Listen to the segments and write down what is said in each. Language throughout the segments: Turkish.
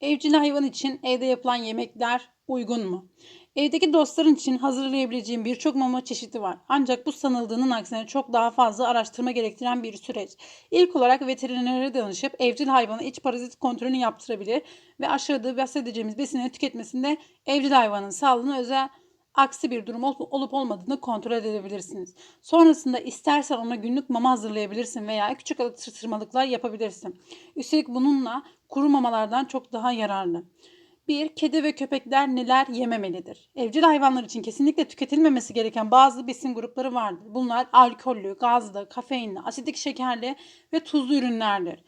Evcil hayvan için evde yapılan yemekler uygun mu? Evdeki dostların için hazırlayabileceğim birçok mama çeşidi var. Ancak bu sanıldığının aksine çok daha fazla araştırma gerektiren bir süreç. İlk olarak veterinere danışıp evcil hayvanı iç parazit kontrolünü yaptırabilir ve aşağıda bahsedeceğimiz besinleri tüketmesinde evcil hayvanın sağlığına özel aksi bir durum olup olmadığını kontrol edebilirsiniz. Sonrasında istersen ona günlük mama hazırlayabilirsin veya küçük atıştırmalıklar yapabilirsin. Üstelik bununla kuru mamalardan çok daha yararlı. 1. Kedi ve köpekler neler yememelidir? Evcil hayvanlar için kesinlikle tüketilmemesi gereken bazı besin grupları vardır. Bunlar alkollü, gazlı, kafeinli, asidik şekerli ve tuzlu ürünlerdir.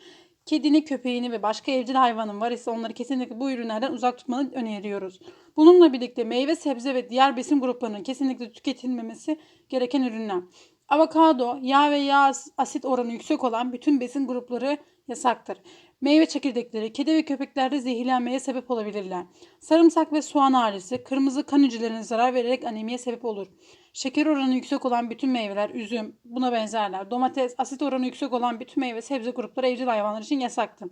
Kedini, köpeğini ve başka evcil hayvanın var ise onları kesinlikle bu ürünlerden uzak tutmanı öneriyoruz. Bununla birlikte meyve, sebze ve diğer besin gruplarının kesinlikle tüketilmemesi gereken ürünler. Avokado, yağ ve yağ asit oranı yüksek olan bütün besin grupları yasaktır. Meyve çekirdekleri kedi ve köpeklerde zehirlenmeye sebep olabilirler. Sarımsak ve soğan ailesi kırmızı kan hücrelerine zarar vererek anemiye sebep olur. Şeker oranı yüksek olan bütün meyveler, üzüm, buna benzerler. Domates, asit oranı yüksek olan bütün meyve, sebze grupları evcil hayvanlar için yasaktır.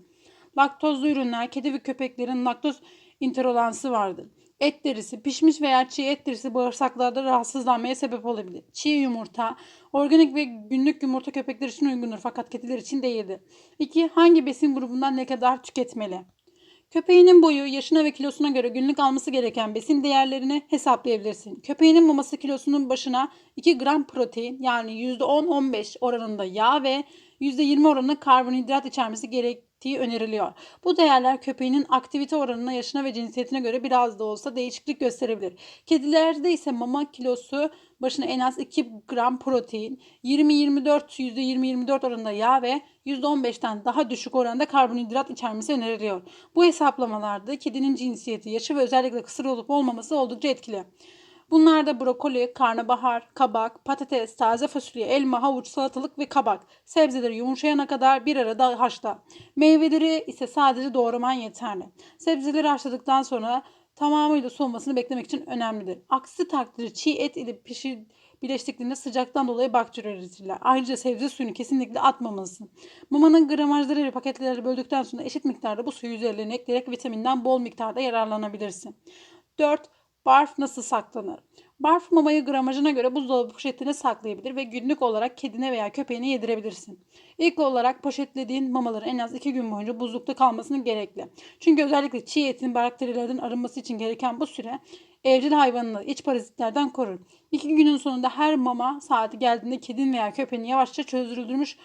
Laktozlu ürünler, kedi ve köpeklerin laktoz intoleransı vardır. Et derisi, pişmiş veya çiğ et derisi bağırsaklarda rahatsızlanmaya sebep olabilir. Çiğ yumurta, organik ve günlük yumurta köpekler için uygundur fakat kediler için değildir. 2. Hangi besin grubundan ne kadar tüketmeli? Köpeğinin boyu, yaşına ve kilosuna göre günlük alması gereken besin değerlerini hesaplayabilirsin. Köpeğinin maması kilosunun başına 2 gram protein yani %10-15 oranında yağ ve %20 oranında karbonhidrat içermesi gerektiği öneriliyor. Bu değerler köpeğinin aktivite oranına, yaşına ve cinsiyetine göre biraz da olsa değişiklik gösterebilir. Kedilerde ise mama kilosu başına en az 2 gram protein, 20-24 %20-24 oranında yağ ve %15'ten daha düşük oranda karbonhidrat içermesi öneriliyor. Bu hesaplamalarda kedinin cinsiyeti, yaşı ve özellikle kısır olup olmaması oldukça etkili. Bunlarda brokoli, karnabahar, kabak, patates, taze fasulye, elma, havuç, salatalık ve kabak. Sebzeleri yumuşayana kadar bir arada haşla. Meyveleri ise sadece doğraman yeterli. Sebzeleri haşladıktan sonra tamamıyla soğumasını beklemek için önemlidir. Aksi takdirde çiğ et ile pişir birleştiklerinde sıcaktan dolayı bakteri üretirler. Ayrıca sebze suyunu kesinlikle atmamalısın. Mamanın gramajları ile paketleri böldükten sonra eşit miktarda bu suyu üzerlerine ekleyerek vitaminden bol miktarda yararlanabilirsin. 4. Barf nasıl saklanır? Barf mamayı gramajına göre buzdolabı poşetine saklayabilir ve günlük olarak kedine veya köpeğine yedirebilirsin. İlk olarak poşetlediğin mamaların en az 2 gün boyunca buzlukta kalmasını gerekli. Çünkü özellikle çiğ etin bakterilerden arınması için gereken bu süre evcil hayvanını iç parazitlerden korur. 2 günün sonunda her mama saati geldiğinde kedin veya köpeğini yavaşça çözdürülmüş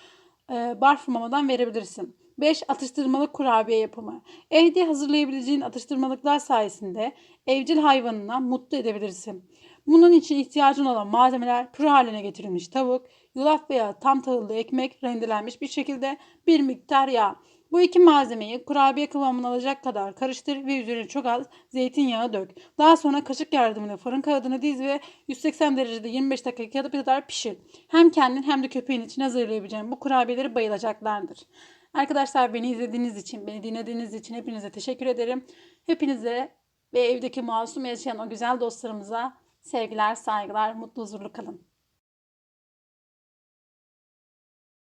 e, barf mamadan verebilirsin. 5. Atıştırmalık kurabiye yapımı. Evde hazırlayabileceğin atıştırmalıklar sayesinde evcil hayvanına mutlu edebilirsin. Bunun için ihtiyacın olan malzemeler püre haline getirilmiş tavuk, yulaf veya tam tahıllı ekmek rendelenmiş bir şekilde bir miktar yağ. Bu iki malzemeyi kurabiye kıvamına alacak kadar karıştır ve üzerine çok az zeytinyağı dök. Daha sonra kaşık yardımıyla fırın kağıdını diz ve 180 derecede 25 dakika kadar pişir. Hem kendin hem de köpeğin için hazırlayabileceğin bu kurabiyeleri bayılacaklardır. Arkadaşlar beni izlediğiniz için, beni dinlediğiniz için hepinize teşekkür ederim. Hepinize ve evdeki masum yaşayan o güzel dostlarımıza sevgiler, saygılar, mutlu huzurlu kalın.